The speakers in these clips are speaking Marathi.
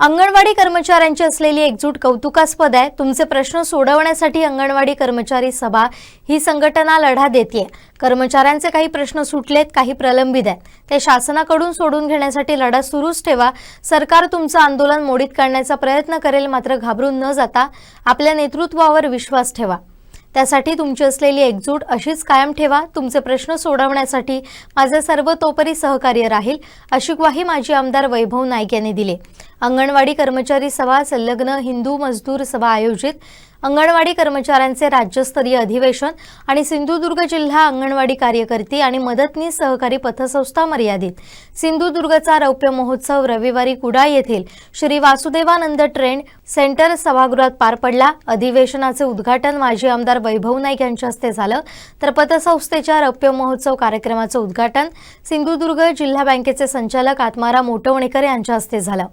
अंगणवाडी कर्मचाऱ्यांची असलेली एकजूट कौतुकास्पद आहे. तुमचे प्रश्न सोडवण्यासाठी अंगणवाडी कर्मचारी सभा ही संघटना लढा देते कर्मचाऱ्यांचे काही प्रश्न सुटलेत काही प्रलंबित आहेत. ते शासनाकडून सोडून घेण्यासाठी लढा सुरूच ठेवा. सरकार तुमचं आंदोलन मोडीत काढण्याचा प्रयत्न करेल मात्र घाबरून न जाता आपल्या नेतृत्वावर विश्वास ठेवा. त्यासाठी तुमची असलेली एकजूट अशीच कायम ठेवा. तुमचे प्रश्न सोडवण्यासाठी माझे सर्वतोपरी सहकार्य राहील अशी ग्वाही माजी आमदार वैभव नाईक यांनी दिली. अंगणवाडी कर्मचारी सभा संलग्न हिंदू मजदूर सभा आयोजित. अंगणवाडी कर्मचाऱ्यांचे राज्यस्तरीय अधिवेशन आणि सिंधुदुर्ग जिल्हा अंगणवाडी कार्यकर्ती आणि मदतनीस सहकारी पथसंस्था मर्यादित. सिंधुदुर्गचा रौप्य महोत्सव रविवारी कुडा येथील श्री वासुदेवानंद ट्रेंड सेंटर सभागृहात पार पडला. अधिवेशनाचे उद्घाटन माजी आमदार वैभव नाईक यांच्या हस्ते झालं. तर पतसंस्थेच्या रौप्य महोत्सव कार्यक्रमाचं उद्घाटन सिंधुदुर्ग जिल्हा बँकेचे संचालक आत्माराम मोटवणेकर यांच्या हस्ते झालं.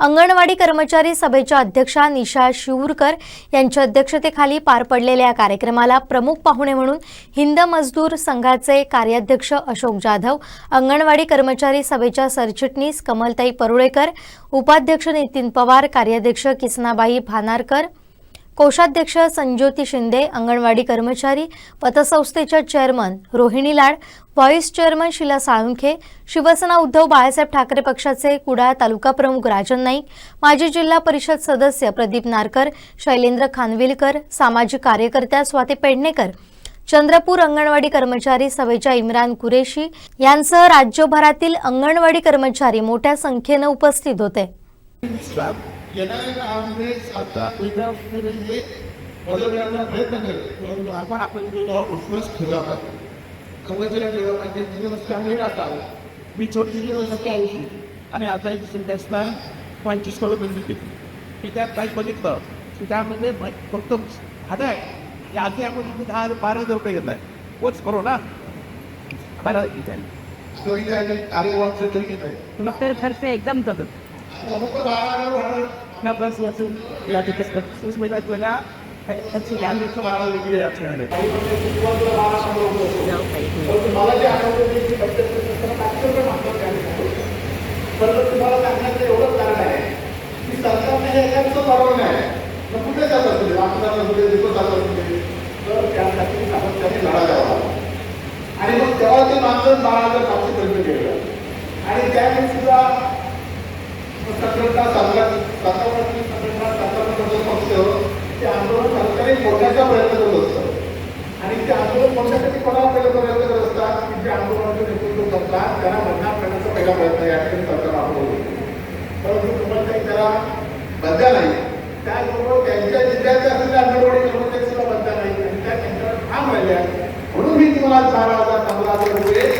अंगणवाडी कर्मचारी सभेच्या अध्यक्षा निशा शिवूरकर यांच्या अध्यक्षतेखाली पार पडलेल्या या कार्यक्रमाला प्रमुख पाहुणे म्हणून हिंद मजदूर संघाचे कार्याध्यक्ष अशोक जाधव अंगणवाडी कर्मचारी सभेच्या सरचिटणीस कमलताई परुळेकर उपाध्यक्ष नितीन पवार कार्याध्यक्ष किसनाबाई भानारकर कोषाध्यक्ष संज्योती शिंदे अंगणवाडी कर्मचारी पतसंस्थेच्या chairman Rohini Lad vice chairman Sheela Salunkhe Shiv Sena Uddhav Balasaheb Thackeray पक्षाचे कुडाळ तालुका प्रमुख राजन नाईक माजी जिल्हा परिषद सदस्य प्रदीप नारकर शैलेंद्र खानविलकर सामाजिक कार्यकर्त्या स्वाती पेडणेकर चंद्रपूर अंगणवाडी कर्मचारी सभेच्या इम्रान कुरेशी यांसह राज्यभरातील अंगणवाडी कर्मचारी मोठ्या संख्येनं उपस्थित होते. येणाऱ्या काळामध्ये आता विद्यार्थ्यांमध्ये बदल प्रयत्न परंतु आपण आपण जो दिवस चांगले राहतात मी छोटी दिवस आणि आता एक संध्यासला पंचवीस करोड बंदी केली मी त्यात काही बघितलं की त्यामध्ये फक्त आता आहे आधी आपण इथे दहा बारा हजार रुपये घेत आहे पोच करू ना बारा तो इथे आधी वाचलं तरी घेत आहे मग तर खर्च एकदम जातात या जे परंतु तुम्हाला सांगण्याचं एवढंच कारण आहे की सरकारने हे बरोबर नाही मग कुठे जात असतील कुठे दिवस जात असतील तर त्यासाठी सातत्याने लढा द्यावा आणि मग तेव्हा ते मानधन बारा हजार सातशे पर्यंत गेलं आणि त्यावेळी सुद्धा संघटना पक्ष ते आंदोलन सरकारी फोडण्याचा प्रयत्न करत असतं. आणि ते आंदोलन फोडण्यासाठी कोणाला प्रयत्न करत असतात? की जे आंदोलनाचं नेतृत्व करतात त्यांना बदनाम करण्याचा पहिला प्रयत्न या ठिकाणी सरकार आपलं परंतु तुम्हाला काही त्याला बदला नाही त्याचबरोबर त्यांच्या जिल्ह्याच्या असलेल्या अंगणवाडी कर्मचारी सुद्धा नाही आणि त्या त्यांच्यावर ठाम राहिल्या. म्हणून मी तुम्हाला बारा हजार पंधरा हजार रुपये